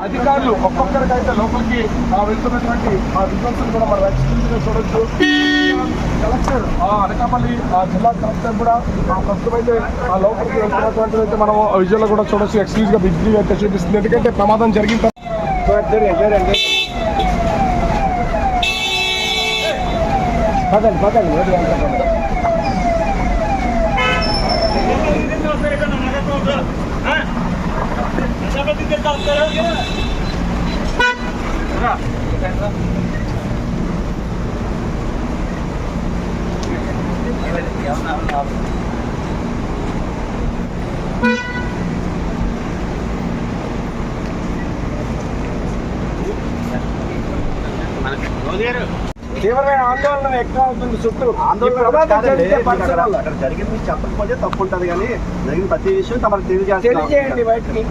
అధికారులు ఒక్కొక్కరికైతే లోపలికి ఆ, వెళ్తున్నటువంటి ఆ విధ్వంసులు కూడా మనం ఎక్స్క్లూజివ్గా చూడొచ్చు. కలెక్టర్ ఆ, అనకాపల్లి ఆ, జిల్లా కలెక్టర్ కూడా ఆ, ప్రస్తుతం అయితే ఆ లోపలికి వెళ్తున్నటువంటిది అయితే మనం విజువల్ కూడా చూడొచ్చు. ఎక్స్క్లూజ్గా బిజ్లీ అయితే చూపిస్తుంది. ఎందుకంటే ప్రమాదం జరిగిన పదండి పదండి. ఆందోళన ఎక్కువ అవుతుంది చుట్టూ ఆందోళన జరిగితే మీకు పరిసరాల్లో. అక్కడ- అక్కడ జరిగింది చెప్పకపోతే తప్పు ఉంటుంది కానీ జరిగిన ప్రతి విషయం తమకు తెలియజేస్తాం తెలియజేయండి బయటికి.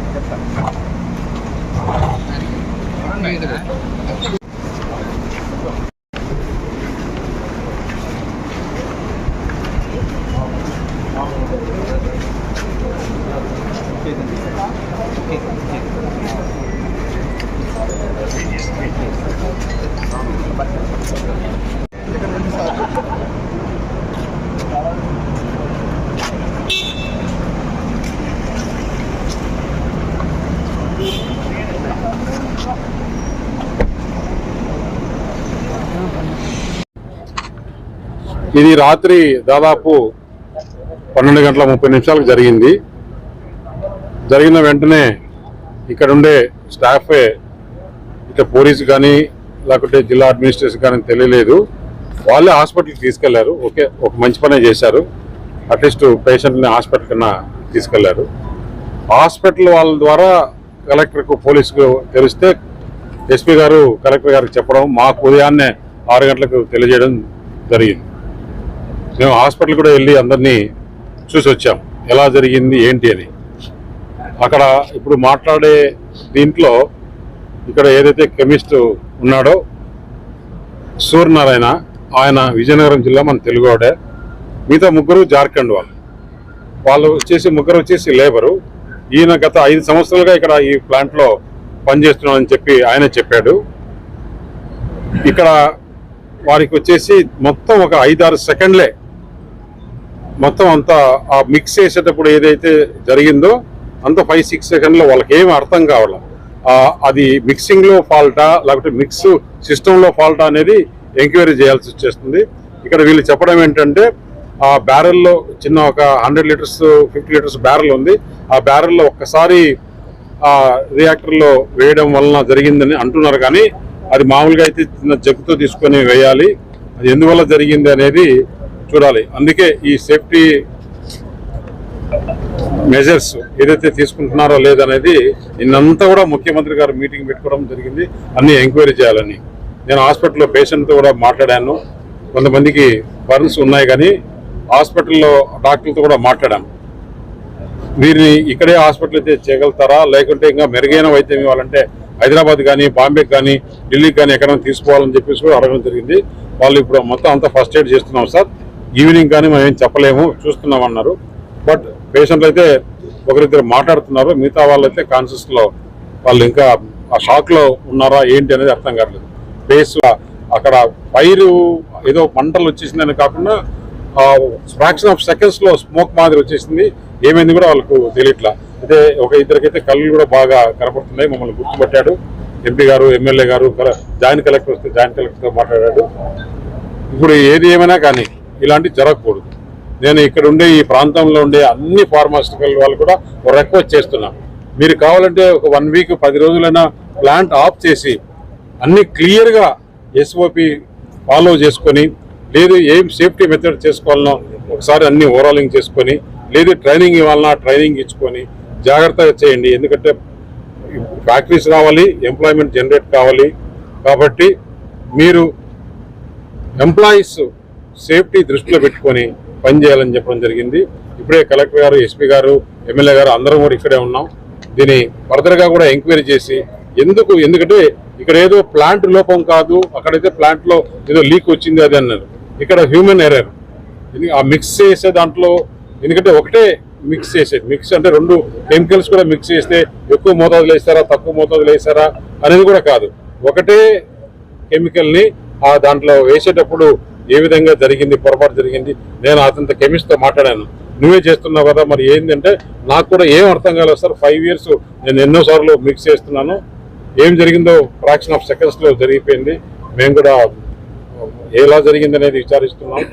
ఇది రాత్రి దాదాపు పన్నెండు గంటల ముప్పై నిమిషాలకు జరిగింది. జరిగిన వెంటనే ఇక్కడ ఉండే స్టాఫే ఇట్లా పోలీసు కానీ లేకుంటే జిల్లా అడ్మినిస్ట్రేషన్ కానీ తెలియలేదు. వాళ్ళే హాస్పిటల్కి తీసుకెళ్ళారు. ఓకే ఒక మంచి పనే చేశారు. అట్లీస్ట్ పేషెంట్ని హాస్పిటల్ కన్నా తీసుకెళ్ళారు. హాస్పిటల్ వాళ్ళ ద్వారా కలెక్టర్కు పోలీసుకు తెలిస్తే ఎస్పీ గారు కలెక్టర్ గారికి చెప్పడం మాకు ఉదయాన్నే ఆరు గంటలకు తెలియజేయడం జరిగింది. మేము హాస్పిటల్ కూడా వెళ్ళి అందరినీ చూసి వచ్చాం. ఎలా జరిగింది ఏంటి అని. అక్కడ ఇప్పుడు మాట్లాడే దీంట్లో ఇక్కడ ఏదైతే కెమిస్ట్ ఉన్నాడో సూర్యనారాయణ ఆయన విజయనగరం జిల్లా మన తెలుగువాడే మిగతా ముగ్గురు జార్ఖండ్ వాళ్ళు. వాళ్ళు వచ్చేసి ముగ్గురు వచ్చేసి లేబరు. ఈయన గత ఐదు సంవత్సరాలుగా ఇక్కడ ఈ ప్లాంట్లో పనిచేస్తున్నాడని చెప్పి ఆయన చెప్పాడు. ఇక్కడ వారికి వచ్చేసి మొత్తం ఒక ఐదారు సెకండ్లే మొత్తం అంతా ఆ మిక్స్ చేసేటప్పుడు ఏదైతే జరిగిందో అంత ఫైవ్ సిక్స్ సెకండ్లో వాళ్ళకి ఏమి అర్థం కావడం. అది మిక్సింగ్లో ఫాల్టా లేకపోతే మిక్స్ సిస్టంలో ఫాల్టా అనేది ఎంక్వైరీ చేయాల్సి వచ్చేస్తుంది. ఇక్కడ వీళ్ళు చెప్పడం ఏంటంటే ఆ బ్యారెల్లో చిన్న ఒక hundred litres fifty litres barrel ఉంది. ఆ బ్యారెల్లో ఒక్కసారి ఆ రియాక్టర్లో వేయడం వలన జరిగిందని అంటున్నారు కానీ అది మామూలుగా అయితే చిన్న జగ్గుతో తీసుకొని వేయాలి. అది ఎందువల్ల జరిగింది అనేది చూడాలి. అందుకే ఈ సేఫ్టీ మెజర్స్ ఏదైతే తీసుకుంటున్నారో లేదనేది నిన్నంతా కూడా ముఖ్యమంత్రి గారు మీటింగ్ పెట్టుకోవడం జరిగింది. అన్ని ఎంక్వైరీ చేయాలని. నేను హాస్పిటల్లో పేషెంట్తో కూడా మాట్లాడాను. కొంతమందికి బర్న్స్ ఉన్నాయి కానీ హాస్పిటల్లో డాక్టర్లతో కూడా మాట్లాడాను. వీరిని ఇక్కడే హాస్పిటల్ అయితే చేయగలుగుతారా? లేకుంటే ఇంకా మెరుగైన వైద్యం ఇవ్వాలంటే హైదరాబాద్ కానీ బాంబే కానీ ఢిల్లీకి కానీ ఎక్కడైనా తీసుకోవాలని చెప్పేసి కూడా అడగడం జరిగింది. వాళ్ళు ఇప్పుడు మొత్తం అంతా ఫస్ట్ ఎయిడ్ చేస్తున్నాం సార్. ఈవినింగ్ కానీ మనం ఏం చెప్పలేము చూస్తున్నాం అన్నారు బట్ పేషెంట్లు అయితే ఒకరిద్దరు మాట్లాడుతున్నారు. మిగతా వాళ్ళైతే కాన్షియస్ వాళ్ళు ఇంకా ఆ షాక్లో ఉన్నారా ఏంటి అనేది అర్థం కావట్లేదు. ఫేస్ అక్కడ ఫైరు ఏదో మంటలు వచ్చేసిందని కాకుండా ఫ్రాక్షన్ ఆఫ్ సెకండ్స్లో స్మోక్ మాదిరి వచ్చేసింది. ఏమైంది కూడా వాళ్ళకు తెలియట్లా. అయితే ఒక ఇద్దరికైతే కళ్ళు కూడా బాగా కనపడుతున్నాయి. మమ్మల్ని గుర్తుపట్టాడు. ఎంపీ గారు ఎమ్మెల్యే గారు జాయింట్ కలెక్టర్ వస్తే జాయింట్ కలెక్టర్తో మాట్లాడాడు. ఇప్పుడు ఏది ఏమైనా కానీ ఇలాంటివి జరగకూడదు. నేను ఇక్కడ ఉండే ఈ ప్రాంతంలో ఉండే అన్ని ఫార్మాసిటికల్ వాళ్ళు కూడా రిక్వెస్ట్ చేస్తున్నాం. మీరు కావాలంటే ఒక వన్ వీక్ పది రోజులైనా ప్లాంట్ ఆఫ్ చేసి అన్ని క్లియర్గా ఎస్ఓపి ఫాలో చేసుకొని లేదు ఏం సేఫ్టీ మెథడ్ చేసుకోవాలనో ఒకసారి అన్ని ఓవరాలింగ్ చేసుకొని లేదు ట్రైనింగ్ ఇవ్వాలన్నా ట్రైనింగ్ ఇచ్చుకొని జాగ్రత్తగా చేయండి. ఎందుకంటే ఫ్యాక్టరీస్ రావాలి ఎంప్లాయ్మెంట్ జనరేట్ కావాలి. కాబట్టి మీరు ఎంప్లాయీస్ సేఫ్టీ దృష్టిలో పెట్టుకొని పనిచేయాలని చెప్పడం జరిగింది. ఇప్పుడే కలెక్టర్ గారు ఎస్పీ గారు ఎమ్మెల్యే గారు అందరం కూడా ఇక్కడే ఉన్నాం. దీన్ని ఫర్దర్గా కూడా ఎంక్వైరీ చేసి ఎందుకు ఎందుకంటే ఇక్కడ ఏదో ప్లాంట్ లోపం కాదు అక్కడైతే ప్లాంట్లో ఏదో లీక్ వచ్చింది అది అన్నారు. ఇక్కడ హ్యూమన్ ఎర్రర్. ఆ మిక్స్ చేసే దాంట్లో ఎందుకంటే ఒకటే మిక్స్ చేసేది. మిక్స్ అంటే రెండు కెమికల్స్ కూడా మిక్స్ చేస్తే ఎక్కువ మోతాదులో వేస్తారా తక్కువ మోతాదులో వేస్తారా అనేది కూడా కాదు. ఒకటే కెమికల్ని ఆ దాంట్లో వేసేటప్పుడు ఏ విధంగా జరిగింది పొరపాటు జరిగింది నేను అతనితో కెమిస్ట్తో మాట్లాడాను. నువ్వే చేస్తున్నావు కదా మరి ఏంటంటే నాకు కూడా ఏం అర్థం కాలేదు సార్. ఫైవ్ ఇయర్స్ నేను ఎన్నో సార్లు మిక్స్ చేస్తున్నాను. ఏం జరిగిందో ఫ్రాక్షన్ ఆఫ్ సెకండ్స్లో జరిగిపోయింది. మేము కూడా ఎలా జరిగింది అనేది విచారిస్తున్నాం.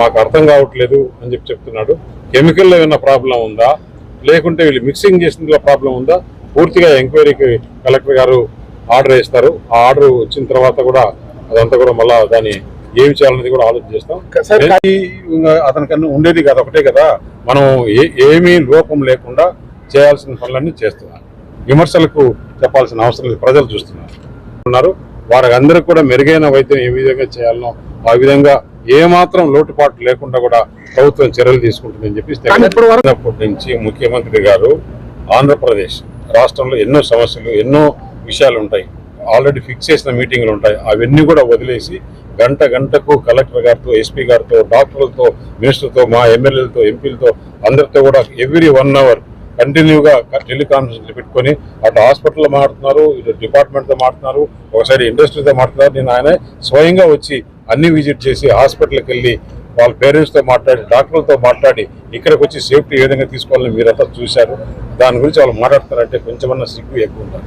మాకు అర్థం కావట్లేదు అని చెప్పి చెప్తున్నాడు. కెమికల్లో ఏమైనా ప్రాబ్లం ఉందా? లేకుంటే వీళ్ళు మిక్సింగ్ చేసిన ప్రాబ్లం ఉందా? పూర్తిగా ఎంక్వైరీకి కలెక్టర్ గారు ఆర్డర్ ఇస్తారు ఆ ఆర్డర్ వచ్చిన తర్వాత కూడా అదంతా కూడా మళ్ళీ దాన్ని ఏమి చేయాలనేది కూడా ఆలోచన చేస్తాం. అతనికన్నా ఉండేది కదా ఒకటే కదా. మనం ఏ ఏమీ లోపం లేకుండా చేయాల్సిన పనులన్నీ చేస్తున్నాం విమర్శలకు చెప్పాల్సిన అవసరం లేదు ప్రజలు చూస్తున్నారు. ఉన్నారు. వారికి అందరికి కూడా మెరుగైన వైద్యం ఏ విధంగా చేయాలనో ఆ విధంగా ఏ మాత్రం లోటుపాటు లేకుండా కూడా ప్రభుత్వం చర్యలు తీసుకుంటుందని చెప్పి చిన్నప్పటి నుంచి ముఖ్యమంత్రి గారు ఆంధ్రప్రదేశ్ రాష్ట్రంలో ఎన్నో సమస్యలు ఎన్నో విషయాలు ఉంటాయి. ఆల్రెడీ ఫిక్స్ చేసిన మీటింగ్లు ఉంటాయి. అవన్నీ కూడా వదిలేసి గంట గంటకు కలెక్టర్ గారితో ఎస్పీ గారితో డాక్టర్లతో మినిస్టర్తో మా ఎమ్మెల్యేలతో ఎంపీలతో అందరితో కూడా ఎవ్రీ వన్ అవర్ కంటిన్యూగా టెలికాన్ఫరెన్స్ పెట్టుకొని అటు హాస్పిటల్లో మాట్లాడుతున్నారు ఇటు డిపార్ట్మెంట్తో మాట్లాడుతున్నారు ఒకసారి ఇండస్ట్రీతో మాట్లాడుతున్నారు. నేను ఆయన స్వయంగా వచ్చి అన్ని విజిట్ చేసి హాస్పిటల్కి వెళ్ళి వాళ్ళ పేరెంట్స్తో మాట్లాడి డాక్టర్లతో మాట్లాడి ఇక్కడికి వచ్చి సేఫ్టీ ఏ విధంగా తీసుకోవాలని మీరంతా చూశారు. దాని గురించి వాళ్ళు మాట్లాడతారంటే కొంచెమన్నా సిగ్గు ఎక్కువ ఉంటారు